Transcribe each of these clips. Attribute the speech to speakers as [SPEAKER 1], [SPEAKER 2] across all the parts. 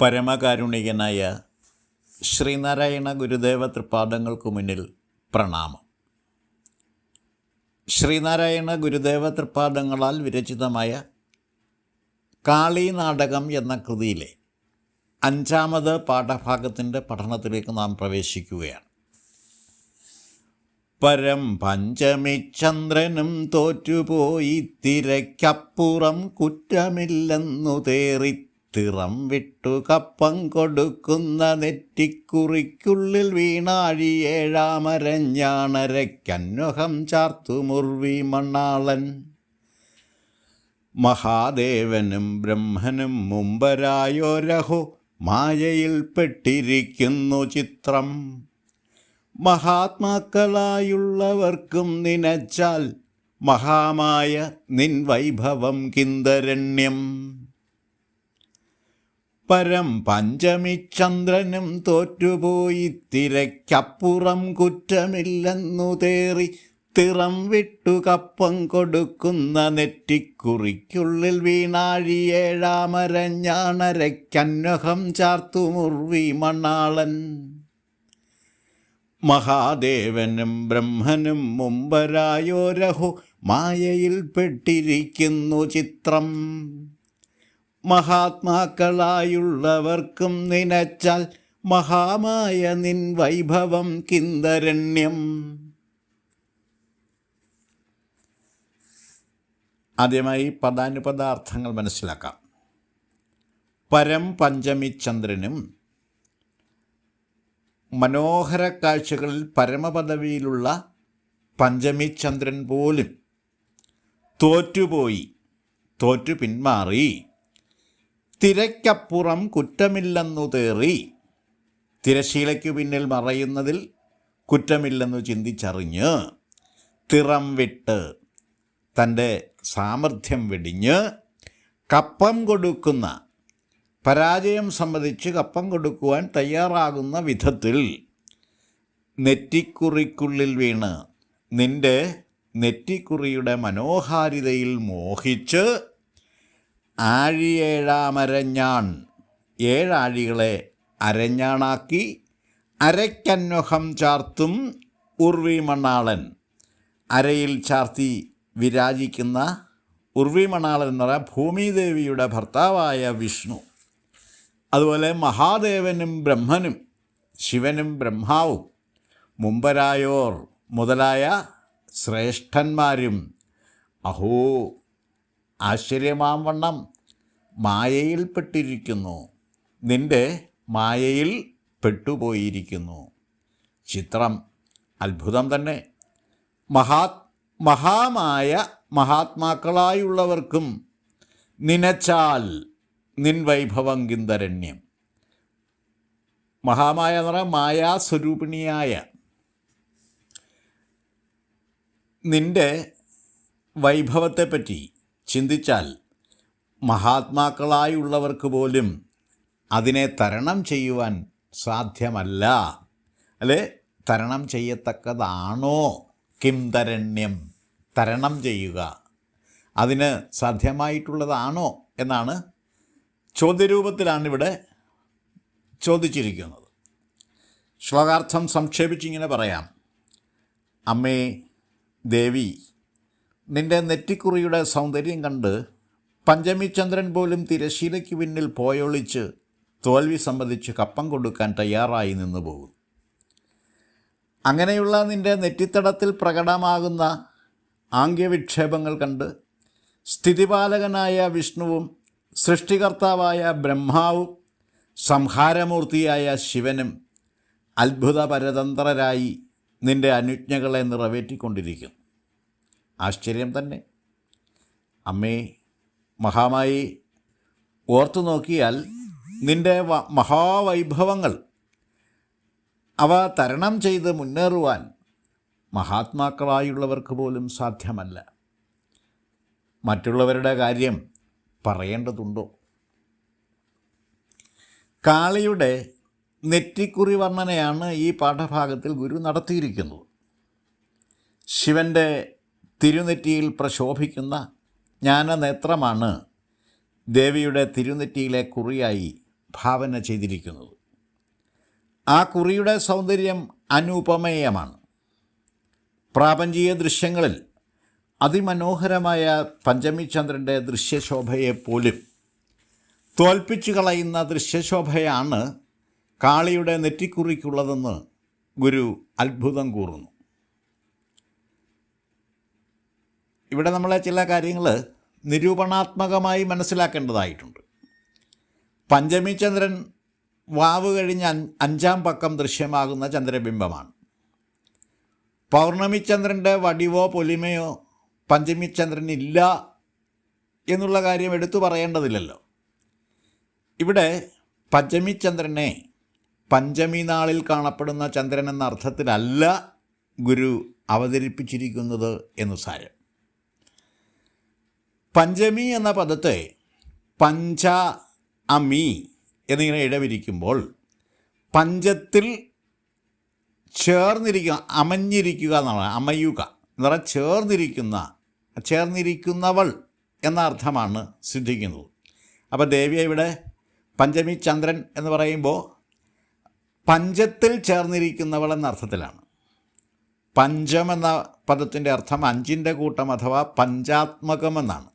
[SPEAKER 1] പരമകാരുണികനായ ശ്രീനാരായണ ഗുരുദേവ തൃപ്പാദങ്ങൾക്കു മുന്നിൽ പ്രണാമം. ശ്രീനാരായണ ഗുരുദേവ തൃപ്പാദങ്ങളാൽ വിരചിതമായ കാളി നാടകം എന്ന കൃതിയിലെ അഞ്ചാമത് പാഠഭാഗത്തിന്റെ പഠനത്തിലേക്ക് നാം പ്രവേശിക്കുകയാണ്. പരം പഞ്ചമി ചന്ദ്രനും തോറ്റുപോയി തിരക്കപ്പുറം കുറ്റമില്ലെന്നു തേറി തിറം വിട്ടു കപ്പം കൊടുക്കുന്ന നെറ്റിക്കുറിക്കുള്ളിൽ വീണാഴി ഏഴാമരഞ്ഞാണരയ്ക്കന്നൊഹം ചാർത്തു മുർവി മണ്ണാളൻ. മഹാദേവനും ബ്രഹ്മനും മുമ്പരായോരഹോ മായയിൽ പെട്ടിരിക്കുന്നു ചിത്രം. മഹാത്മാക്കളായുള്ളവർക്കും നിനച്ചാൽ മഹാമായ നിൻ വൈഭവം കിന്തരണ്യം. പരം പഞ്ചമി ചന്ദ്രനും തോറ്റുപോയി. തിരക്കപ്പുറം കുറ്റമില്ലെന്നു തേറി തിറം വിട്ടു കപ്പം കൊടുക്കുന്ന നെറ്റിക്കുറിക്കുള്ളിൽ വീണാഴി ഏഴാമരഞ്ഞാണരക്കന്വഹം ചാർത്തു മുറി മണ്ണാളൻ മഹാദേവനും ബ്രഹ്മനും മുമ്പരായോരഹു മായയിൽ പെട്ടിരിക്കുന്നു ചിത്രം. മഹാത്മാക്കളായുള്ളവർക്കും നിനച്ചാൽ മഹാമായ നിൻ വൈഭവം കിന്തരണ്യം. ആദ്യമായി പദാനുപദാർത്ഥങ്ങൾ മനസ്സിലാക്കാം. പരം പഞ്ചമി ചന്ദ്രനും മനോഹര കാഴ്ചകളിൽ പരമപദവിയിലുള്ള പഞ്ചമി ചന്ദ്രൻ പോലും തോറ്റുപോയി തോറ്റു പിന്മാറി. തിരക്കപ്പുറം കുറ്റമില്ലെന്നു തേറി തിരശീലയ്ക്കു പിന്നിൽ മറയുന്നതിൽ കുറ്റമില്ലെന്നു ചിന്തിച്ചറിഞ്ഞ് തിറം വിട്ട് തന്റെ സാമർഥ്യം വെടിഞ്ഞ് കപ്പം കൊടുക്കുന്ന പരാജയം സംബന്ധിച്ച് കപ്പം കൊടുക്കുവാൻ തയ്യാറാകുന്ന വിധത്തിൽ നെറ്റിക്കുറിക്കുള്ളിൽ വീണ് നിന്റെ നെറ്റിക്കുറിയുടെ മനോഹാരിതയിൽ മോഹിച്ച് ആഴിയേഴാമരഞ്ഞാൺ. ഏഴാഴികളെ അരഞ്ഞാണാക്കി അരയ്ക്കന്വഹം ചാർത്തും ഉർവി മണ്ണാളൻ അരയിൽ ചാർത്തി വിരാജിക്കുന്ന ഉർവി മണാളൻ എന്ന് പറയാം ഭൂമിദേവിയുടെ ഭർത്താവായ വിഷ്ണു. അതുപോലെ മഹാദേവനും ബ്രഹ്മനും ശിവനും ബ്രഹ്മാവും മുമ്പരായോർ മുതലായ ശ്രേഷ്ഠന്മാരും അഹോ ആശ്ചര്യമാം വണ്ണം മായയിൽപ്പെട്ടിരിക്കുന്നു നിന്റെ മായയിൽ പെട്ടുപോയിരിക്കുന്നു. ചിത്രം അത്ഭുതം തന്നെ. മഹാ മഹാമായ മഹാത്മാക്കളായുള്ളവർക്കും നിനച്ചാൽ നിൻ വൈഭവം കിന്തരണ്യം മഹാമായ എന്ന് പറയാം മായാസ്വരൂപിണിയായ നിന്റെ വൈഭവത്തെപ്പറ്റി ചിന്തിച്ചാൽ മഹാത്മാക്കളായുള്ളവർക്ക് പോലും അതിനെ തരണം ചെയ്യുവാൻ സാധ്യമല്ല. അല്ലെ? തരണം ചെയ്യത്തക്കതാണോ? കിംതരണ്യം തരണം ചെയ്യുക. അതിന് സാധ്യമായിട്ടുള്ളതാണോ എന്നാണ് ചോദ്യരൂപത്തിലാണ് ഇവിടെ ചോദിച്ചിരിക്കുന്നത്. ശ്ലോകാർത്ഥം സംക്ഷേപിച്ചിങ്ങനെ പറയാം. അമ്മേ ദേവി നിന്റെ നെറ്റിക്കുറിയുടെ സൗന്ദര്യം കണ്ട് പഞ്ചമിചന്ദ്രൻ പോലും തിരശീലയ്ക്ക് പിന്നിൽ പോയൊളിച്ച് തോൽവി സംബന്ധിച്ച് കപ്പം കൊടുക്കാൻ തയ്യാറായി നിന്നു പോകും. അങ്ങനെയുള്ള നിന്റെ നെറ്റിത്തടത്തിൽ പ്രകടമാകുന്ന ആംഗ്യവിക്ഷേപങ്ങൾ കണ്ട് സ്ഥിതിപാലകനായ വിഷ്ണുവും സൃഷ്ടികർത്താവായ ബ്രഹ്മാവും സംഹാരമൂർത്തിയായ ശിവനും അത്ഭുതപരതന്ത്രരായി നിന്റെ അനുജ്ഞകളെ നിറവേറ്റിക്കൊണ്ടിരിക്കുന്നു. ആശ്ചര്യം തന്നെ. അമ്മേ മഹാമായി ഓർത്തു നോക്കിയാൽ നിന്റെ മഹാവൈഭവങ്ങൾ അവ തരണം ചെയ്ത് മുന്നേറുവാൻ മഹാത്മാക്കളായുള്ളവർക്ക് പോലും സാധ്യമല്ല. മറ്റുള്ളവരുടെ കാര്യം പറയേണ്ടതുണ്ടോ? കാളിയുടെ നെറ്റിക്കുറി വർണനയാണ് ഈ പാഠഭാഗത്തിൽ ഗുരു നടത്തിയിരിക്കുന്നത്. ശിവന്റെ തിരുനെറ്റിയിൽ പ്രശോഭിക്കുന്ന ജ്ഞാനനേത്രമാണ് ദേവിയുടെ തിരുനെറ്റിയിലെ കുറിയായി ഭാവന ചെയ്തിരിക്കുന്നത്. ആ കുറിയുടെ സൗന്ദര്യം അനുപമേയമാണ്. പ്രാപഞ്ചിക ദൃശ്യങ്ങളിൽ അതിമനോഹരമായ പഞ്ചമിചന്ദ്രന്റെ ദൃശ്യശോഭയെപ്പോലും തോൽപ്പിച്ചു കളയുന്ന ദൃശ്യശോഭയാണ് കാളിയുടെ നെറ്റിക്കുറിക്കുള്ളതെന്ന് ഗുരു അത്ഭുതം കൂറുന്നു. ഇവിടെ നമ്മൾ ചില കാര്യങ്ങൾ നിരൂപണാത്മകമായി മനസ്സിലാക്കേണ്ടതായിട്ടുണ്ട്. പഞ്ചമി ചന്ദ്രൻ വാവ് കഴിഞ്ഞ് അഞ്ചാം പക്കം ദൃശ്യമാകുന്ന ചന്ദ്രബിംബമാണ്. പൗർണമിചന്ദ്രന്റെ വടിവോ പൊലിമയോ പഞ്ചമിചന്ദ്രനില്ല എന്നുള്ള കാര്യം എടുത്തു പറയേണ്ടതില്ലല്ലോ. ഇവിടെ പഞ്ചമിചന്ദ്രനെ പഞ്ചമി നാളിൽ കാണപ്പെടുന്ന ചന്ദ്രൻ എന്ന അർത്ഥത്തിലല്ല ഗുരു അവതരിപ്പിച്ചിരിക്കുന്നത് എന്ന് സാരം. പഞ്ചമി എന്ന പദത്തെ പഞ്ച അമി എന്നിങ്ങനെ ഇടവിരിക്കുമ്പോൾ പഞ്ചത്തിൽ ചേർന്നിരിക്കുക അമഞ്ഞിരിക്കുക എന്നാണ് അമയുക. എന്ന് പറഞ്ഞാൽ ചേർന്നിരിക്കുന്ന ചേർന്നിരിക്കുന്നവൾ എന്ന അർത്ഥമാണ് സിദ്ധിക്കുന്നത്. അപ്പോൾ ദേവിയെ ഇവിടെ പഞ്ചമി ചന്ദ്രൻ എന്ന് പറയുമ്പോൾ പഞ്ചത്തിൽ ചേർന്നിരിക്കുന്നവൾ എന്ന അർത്ഥത്തിലാണ്. പഞ്ചം എന്ന പദത്തിന്റെ അർത്ഥം അഞ്ചിന്റെ കൂട്ടം അഥവാ പഞ്ചാത്മകം എന്നാണ്.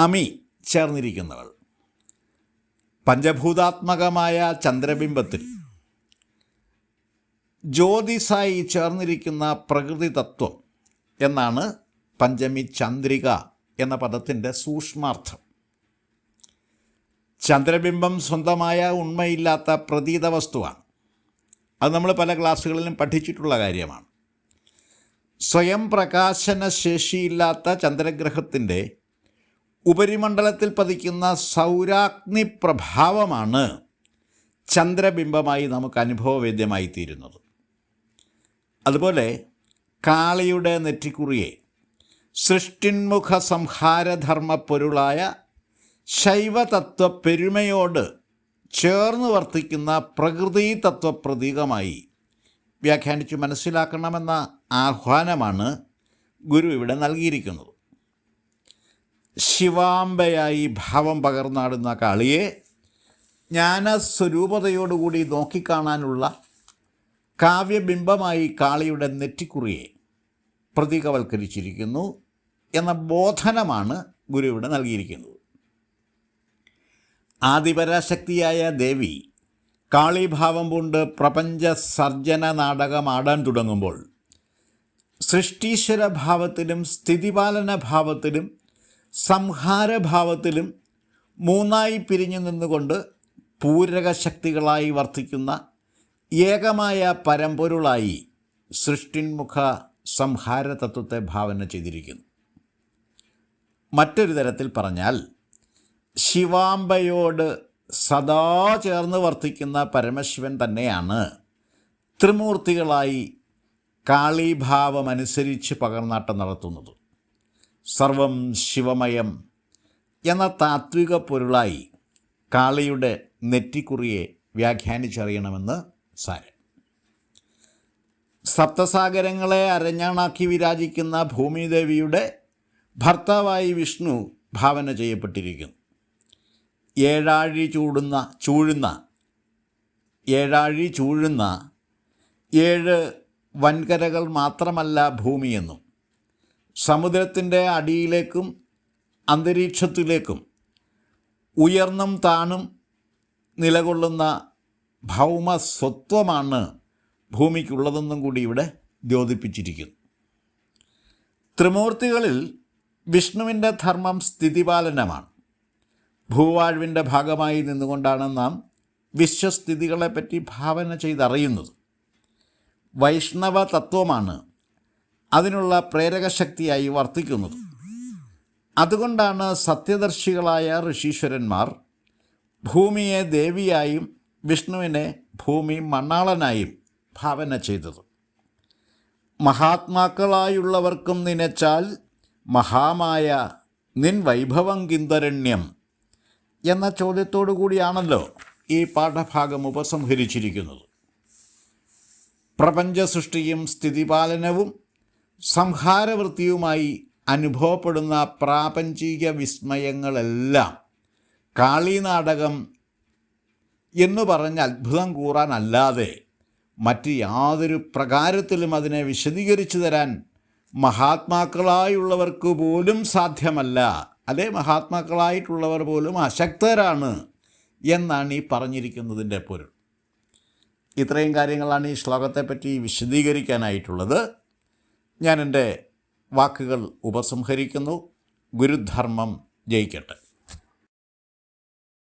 [SPEAKER 1] അമി ചേർന്നിരിക്കുന്നവൾ. പഞ്ചഭൂതാത്മകമായ ചന്ദ്രബിംബത്തിൽ ജ്യോതിസായി ചേർന്നിരിക്കുന്ന പ്രകൃതി തത്വം എന്നാണ് പഞ്ചമി ചന്ദ്രിക എന്ന പദത്തിന്റെ സൂക്ഷ്മാർത്ഥം. ചന്ദ്രബിംബം സ്വന്തമായ ഉണ്മയില്ലാത്ത പ്രതീത വസ്തുവാണ്. അത് നമ്മൾ പല ക്ലാസ്സുകളിലും പഠിച്ചിട്ടുള്ള കാര്യമാണ്. സ്വയം പ്രകാശന ശേഷിയില്ലാത്ത ചന്ദ്രഗ്രഹത്തിന്റെ ഉപരിമണ്ഡലത്തിൽ പതിക്കുന്ന സൗരാഗ്നി പ്രഭാവമാണ് ചന്ദ്രബിംബമായി നമുക്ക് അനുഭവവേദ്യമായി തീരുന്നത് അതുപോലെ കാളിയുടെ നെറ്റിക്കുറിയെ സൃഷ്ടിന്മുഖ സംഹാരധർമ്മ പൊരുളായ ശൈവതത്വ പെരുമയോട് ചേർന്ന് വർത്തിക്കുന്ന പ്രകൃതി തത്വ പ്രതീകമായി വ്യാഖ്യാനിച്ച് മനസ്സിലാക്കണമെന്ന ആഹ്വാനമാണ് ഗുരു ഇവിടെ നൽകിയിരിക്കുന്നത്. ശിവാംബയായി ഭാവം പകർന്നാടുന്ന കാളിയെ ജ്ഞാനസ്വരൂപതയോടുകൂടി നോക്കിക്കാണാനുള്ള കാവ്യബിംബമായി കാളിയുടെ നെറ്റിക്കുറിയെ പ്രതീകവൽക്കരിച്ചിരിക്കുന്നു എന്ന ബോധനമാണ് ഗുരു ഇവിടെ നൽകിയിരിക്കുന്നത്. ആദിപരാശക്തിയായ ദേവി കാളിഭാവം കൊണ്ട് പ്രപഞ്ച സർജന നാടകമാടാൻ തുടങ്ങുമ്പോൾ സൃഷ്ടീശ്വര ഭാവത്തിലും സ്ഥിതിപാലന ഭാവത്തിലും സംഹാരഭാവത്തിലും മൂന്നായി പിരിഞ്ഞു നിന്നുകൊണ്ട് പൂരക ശക്തികളായി വർത്തിക്കുന്ന ഏകമായ പരമ്പൊരുളായി സൃഷ്ടിന്മുഖ സംഹാര തത്വത്തെ ഭാവന ചെയ്തിരിക്കുന്നു. മറ്റൊരു തരത്തിൽ പറഞ്ഞാൽ ശിവാംബയോട് സദാ ചേർന്ന് വർത്തിക്കുന്ന പരമശിവൻ തന്നെയാണ് ത്രിമൂർത്തികളായി കാളീഭാവമനുസരിച്ച് പകർന്നാട്ടം നടത്തുന്നത്. സർവം ശിവമയം എന്ന താത്വിക പൊരുളായി കാളിയുടെ നെറ്റിക്കുറിയെ വ്യാഖ്യാനിച്ചറിയണമെന്ന് സാരം സപ്തസാഗരങ്ങളെ അരഞ്ഞാണാക്കി വിരാജിക്കുന്ന ഭൂമിദേവിയുടെ ഭർത്താവായി വിഷ്ണു ഭാവന ചെയ്യപ്പെട്ടിരിക്കുന്നു. ഏഴാഴി ചൂടുന്ന ചൂഴുന്ന ഏഴാഴി ചൂഴുന്ന ഏഴ് വൻകരകൾ മാത്രമല്ല ഭൂമിയെന്നും സമുദ്രത്തിന്റെ അടിയിലേക്കും അന്തരീക്ഷത്തിലേക്കും ഉയർന്നും താണും നിലകൊള്ളുന്ന ഭൗമ സ്വത്വമാണ് ഭൂമിക്കുള്ളതെന്നും കൂടി ഇവിടെ ദ്യോതിപ്പിച്ചിരിക്കുന്നു. ത്രിമൂർത്തികളിൽ വിഷ്ണുവിന്റെ ധർമ്മം സ്ഥിതിപാലനമാണ്. ഭൂവാഴ്വിന്റെ ഭാഗമായി നിന്നുകൊണ്ടാണ് നാം വിശ്വസ്ഥിതികളെപ്പറ്റി ഭാവന ചെയ്തറിയുന്നത്. വൈഷ്ണവ തത്വമാണ് അതിനുള്ള പ്രേരകശക്തിയായി വർത്തിക്കുന്നത്. അതുകൊണ്ടാണ് സത്യദർശികളായ ഋഷീശ്വരന്മാർ ഭൂമിയെ ദേവിയായും വിഷ്ണുവിനെ ഭൂമി മണ്ണാളനായും ഭാവന ചെയ്തത്. മഹാത്മാക്കളായുള്ളവർക്കും നനച്ചാൽ മഹാമായ നിൻ വൈഭവം കിന്തരണ്യം എന്ന ചോദ്യത്തോടു കൂടിയാണല്ലോ ഈ പാഠഭാഗം ഉപസംഹരിച്ചിരിക്കുന്നത്. പ്രപഞ്ച സൃഷ്ടിയും സ്ഥിതിപാലനവും സംഹാരവൃത്തിയുമായി അനുഭവപ്പെടുന്ന പ്രാപഞ്ചിക വിസ്മയങ്ങളെല്ലാം കാളിനാടകം എന്ന് പറഞ്ഞ് അത്ഭുതം കൂറാനല്ലാതെ മറ്റ് യാതൊരു പ്രകാരത്തിലും അതിനെ വിശദീകരിച്ചു തരാൻ മഹാത്മാക്കളായുള്ളവർക്ക് പോലും സാധ്യമല്ല. അല്ലെ മഹാത്മാക്കളായിട്ടുള്ളവർ പോലും അശക്തരാണ് എന്നാണ് ഈ പറഞ്ഞിരിക്കുന്നതിന്റെ പൊരുൾ. ഇത്രയും കാര്യങ്ങളാണ് ഈ ശ്ലോകത്തെപ്പറ്റി വിശദീകരിക്കാനായിട്ടുള്ളത്. ഞാൻ എന്റെ വാക്കുകൾ ഉപസംഹരിക്കുന്നു. ഗുരുധർമ്മം ജയിക്കട്ടെ.